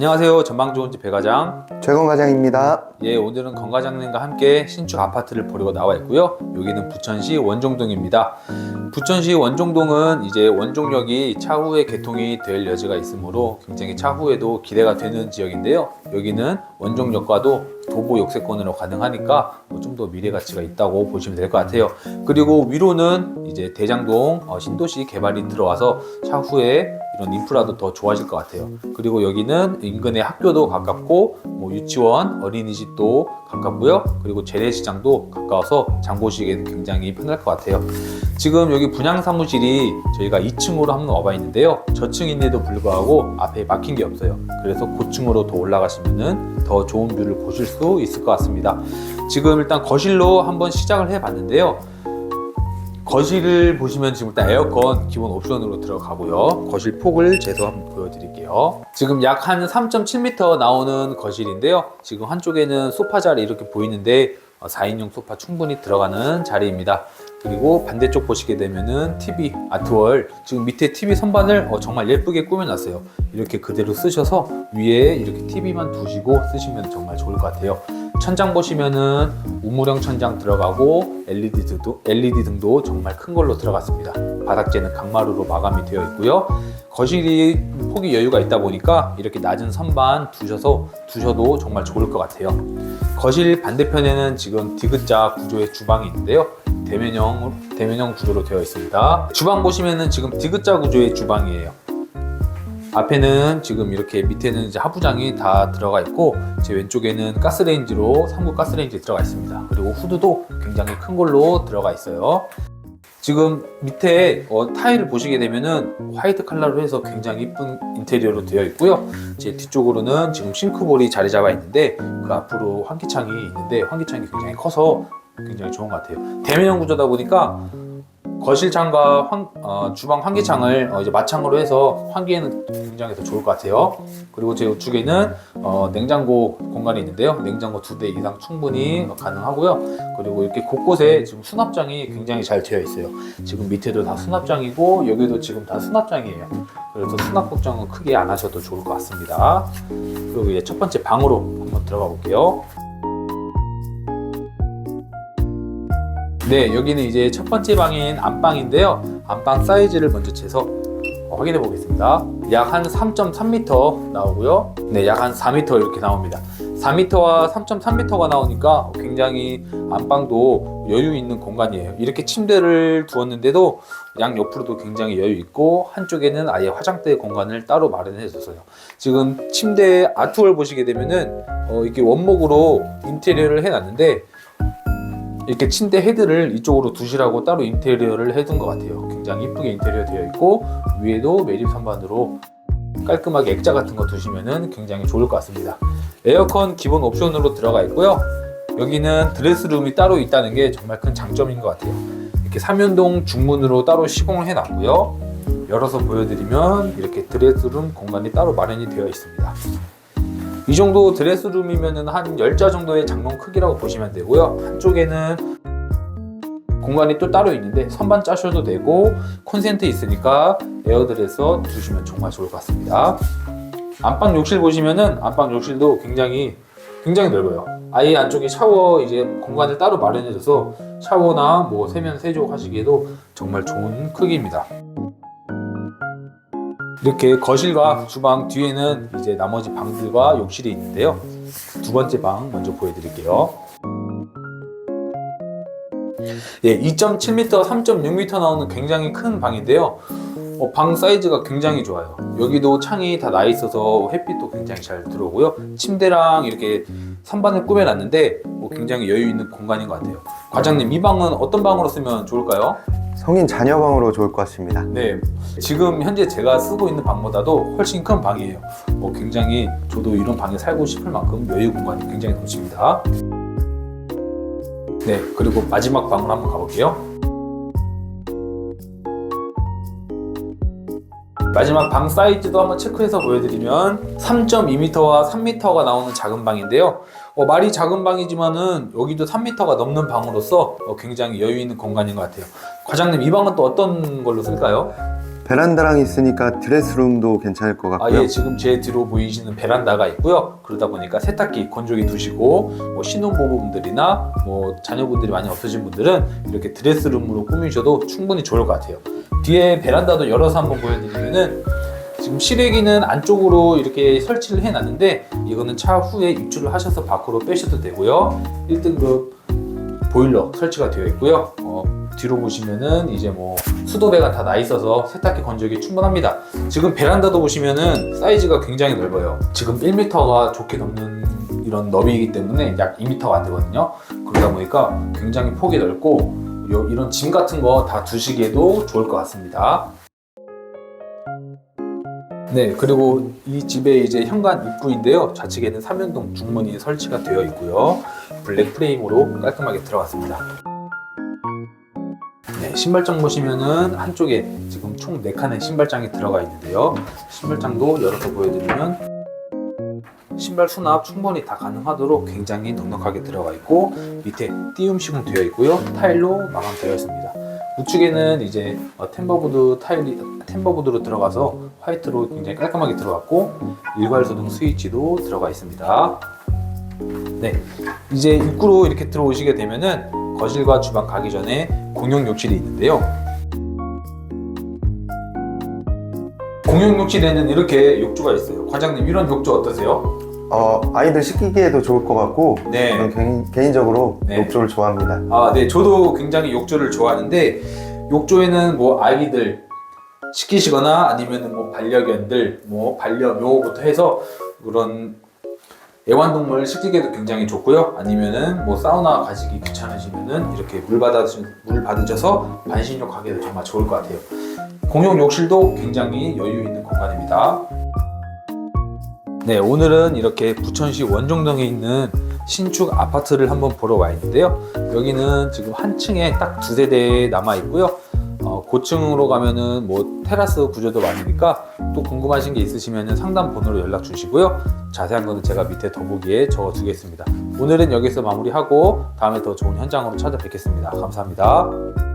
안녕하세요. 전방 좋은 집 배과장. 최건 과장입니다. 예, 오늘은 건과장님과 함께 신축 아파트를 보려고 나와 있고요. 여기는 부천시 원종동입니다. 부천시 원종동은 이제 원종역이 차후에 개통이 될 여지가 있으므로 굉장히 차후에도 기대가 되는 지역인데요. 여기는 원종역과도 도보 역세권으로 가능하니까 뭐좀더 미래 가치가 있다고 보시면 될 것 같아요. 그리고 위로는 이제 대장동 어, 신도시 개발이 들어와서 차후에 이런 인프라도 더 좋아질 것 같아요. 그리고 여기는 인근에 학교도 가깝고 뭐 유치원, 어린이집도 가깝고요. 그리고 재래시장도 가까워서 장 보시기에는 굉장히 편할 것 같아요. 지금 여기 분양 사무실이 저희가 2층으로 한번 와봐 있는데요. 저층인데도 불구하고 앞에 막힌 게 없어요. 그래서 고층으로 더 올라가시면은 더 좋은 뷰를 보실 수 있을 것 같습니다. 지금 일단 거실로 한번 시작을 해 봤는데요. 거실을 보시면 지금 일단 에어컨 기본 옵션으로 들어가고요. 거실 폭을 재서 한번 보여드릴게요. 지금 약 한 3.7m 나오는 거실인데요. 지금 한쪽에는 소파 자리 이렇게 보이는데 어, 4인용 소파 충분히 들어가는 자리입니다. 그리고 반대쪽 보시게 되면은 TV 아트월 지금 밑에 TV 선반을 어, 정말 예쁘게 꾸며놨어요. 이렇게 그대로 쓰셔서 위에 이렇게 TV만 두시고 쓰시면 정말 좋을 것 같아요. 천장 보시면은 우물형 천장 들어가고 LED 등도 LED 등도 정말 큰 걸로 들어갔습니다. 바닥재는 강마루로 마감이 되어 있고요. 거실이 폭이 여유가 있다 보니까 이렇게 낮은 선반 두셔서 두셔도 정말 좋을 것 같아요. 거실 반대편에는 지금 디귿자 구조의 주방이 있는데요. 대면형 대면형 구조로 되어 있습니다. 주방 보시면은 지금 디귿자 구조의 주방이에요. 앞에는 지금 이렇게 밑에는 이제 하부장이 다 들어가 있고 제 왼쪽에는 가스레인지로 3구 가스레인지 들어가 있습니다. 그리고 후드도 굉장히 큰 걸로 들어가 있어요. 지금 밑에 어, 타일을 보시게 되면은 화이트 컬러로 해서 굉장히 이쁜 인테리어로 되어 있고요. 제 뒤쪽으로는 지금 싱크볼이 자리 잡아 있는데 그 앞으로 환기창이 있는데 환기창이 굉장히 커서 굉장히 좋은 것 같아요. 대면형 구조다 보니까 거실창과 환- 어, 주방 환기창을 어, 이제 마창으로 해서 환기에는 굉장히 더 좋을 것 같아요. 그리고 제 우측에는 어, 냉장고 공간이 있는데요. 냉장고 두 대 이상 충분히 가능하고요. 그리고 이렇게 곳곳에 지금 수납장이 굉장히 잘 되어 있어요. 지금 밑에도 다 수납장이고 여기도 지금 다 수납장이에요. 그래서 수납 걱정은 크게 안 하셔도 좋을 것 같습니다. 그리고 이제 첫 번째 방으로 한번 들어가 볼게요. 네, 여기는 이제 첫 번째 방인 안방인데요. 안방 사이즈를 먼저 재서 어, 확인해 보겠습니다. 약 한 3.3m 나오고요. 네, 약 한 4m 이렇게 나옵니다. 4m와 3.3m가 나오니까 굉장히 안방도 여유 있는 공간이에요. 이렇게 침대를 두었는데도 양 옆으로도 굉장히 여유 있고 한쪽에는 아예 화장대 공간을 따로 마련해 줬어요. 지금 침대 아트월 보시게 되면은 어, 이렇게 원목으로 인테리어를 해놨는데 이렇게 침대 헤드를 이쪽으로 두시라고 따로 인테리어를 해둔 것 같아요. 굉장히 이쁘게 인테리어 되어 있고 위에도 매립 선반으로 깔끔하게 액자 같은 거 두시면은 굉장히 좋을 것 같습니다. 에어컨 기본 옵션으로 들어가 있고요. 여기는 드레스룸이 따로 있다는 게 정말 큰 장점인 것 같아요. 이렇게 삼연동 중문으로 따로 시공을 해놨고요. 열어서 보여드리면 이렇게 드레스룸 공간이 따로 마련이 되어 있습니다. 이 정도 드레스룸이면 한 10자 정도의 장롱 크기라고 보시면 되고요. 한쪽에는 공간이 또 따로 있는데 선반 짜셔도 되고 콘센트 있으니까 에어드레서 두시면 정말 좋을 것 같습니다. 안방 욕실 보시면은 안방 욕실도 굉장히 굉장히 넓어요. 아예 안쪽에 샤워 이제 공간을 따로 마련해줘서 샤워나 뭐 세면 세족 하시기에도 정말 좋은 크기입니다. 이렇게 거실과 주방 뒤에는 이제 나머지 방들과 욕실이 있는데요. 두 번째 방 먼저 보여드릴게요. 예, 2.7m, 3.6m 나오는 굉장히 큰 방인데요. 어, 방 사이즈가 굉장히 좋아요. 여기도 창이 다 나 있어서 햇빛도 굉장히 잘 들어오고요. 침대랑 이렇게 선반을 꾸며놨는데 뭐 굉장히 여유 있는 공간인 것 같아요. 과장님, 이 방은 어떤 방으로 쓰면 좋을까요? 성인 자녀방으로 좋을 것 같습니다. 네, 지금 현재 제가 쓰고 있는 방보다도 훨씬 큰 방이에요. 어, 굉장히 저도 이런 방에 살고 싶을 만큼 여유 공간이 굉장히 넘칩니다. 네, 그리고 마지막 방으로 한번 가볼게요. 마지막 방 사이즈도 한번 체크해서 보여드리면 3.2m와 3m가 나오는 작은 방인데요. 어, 말이 작은 방이지만은 여기도 3m가 넘는 방으로서 어, 굉장히 여유 있는 공간인 것 같아요. 과장님 이 방은 또 어떤 걸로 쓸까요? 베란다랑 있으니까 드레스룸도 괜찮을 것 아, 같고요. 예, 지금 제 뒤로 보이시는 베란다가 있고요. 그러다 보니까 세탁기 건조기 두시고 뭐 신혼부부분들이나 뭐 자녀분들이 많이 없으신 분들은 이렇게 드레스룸으로 꾸미셔도 충분히 좋을 것 같아요. 뒤에 베란다도 열어서 한번 보여드리면은 지금 실외기는 안쪽으로 이렇게 설치를 해놨는데 이거는 차 후에 입주를 하셔서 밖으로 빼셔도 되고요. 1등급 보일러 설치가 되어 있고요. 어, 뒤로 보시면은 이제 뭐 수도배가 다 나 있어서 세탁기 건조기 충분합니다. 지금 베란다도 보시면은 사이즈가 굉장히 넓어요. 지금 1m가 좋게 넘는 이런 너비이기 때문에 약 2m가 안 되거든요. 그러다 보니까 굉장히 폭이 넓고 요- 이런 짐 같은 거 다 두시기에도 좋을 것 같습니다. 네, 그리고 이 집의 이제 현관 입구인데요. 좌측에는 삼연동 중문이 설치가 되어 있고요. 블랙 프레임으로 깔끔하게 들어갔습니다. 네, 신발장 보시면은 한쪽에 지금 총 4칸의 신발장이 들어가 있는데요. 신발장도 열어서 보여드리면 신발 수납 충분히 다 가능하도록 굉장히 넉넉하게 들어가 있고 밑에 띄움 시공 되어 있고요. 타일로 마감되어 있습니다. 우측에는 이제 어, 템버보드 타일이 템버보드로 들어가서 화이트로 굉장히 깔끔하게 들어갔고 일괄 소등 스위치도 들어가 있습니다. 네, 이제 입구로 이렇게 들어오시게 되면은 거실과 주방 가기 전에 공용 욕실이 있는데요. 공용 욕실에는 이렇게 욕조가 있어요. 과장님 이런 욕조 어떠세요? 어, 아이들 시키기에도 좋을 것 같고 네. 저는 개인, 개인적으로 네. 욕조를 좋아합니다. 아, 네, 저도 굉장히 욕조를 좋아하는데 욕조에는 뭐 아기들 시키시거나 아니면은 뭐 반려견들, 뭐 반려묘부터 해서 그런 애완동물 시키기에도 굉장히 좋고요. 아니면은 뭐 사우나 가시기 귀찮으시면은 이렇게 물 받아 물 받으셔서 반신욕 하기도 정말 좋을 것 같아요. 공용 욕실도 굉장히 여유 있는 공간입니다. 네, 오늘은 이렇게 부천시 원종동에 있는 신축 아파트를 한번 보러 와 있는데요. 여기는 지금 한 층에 딱 두 세대 남아 있고요. 어, 고층으로 가면은 뭐 테라스 구조도 많으니까 또 궁금하신 게 있으시면 상담 번호로 연락 주시고요. 자세한 거는 제가 밑에 더보기에 적어 두겠습니다. 오늘은 여기서 마무리하고 다음에 더 좋은 현장으로 찾아뵙겠습니다. 감사합니다.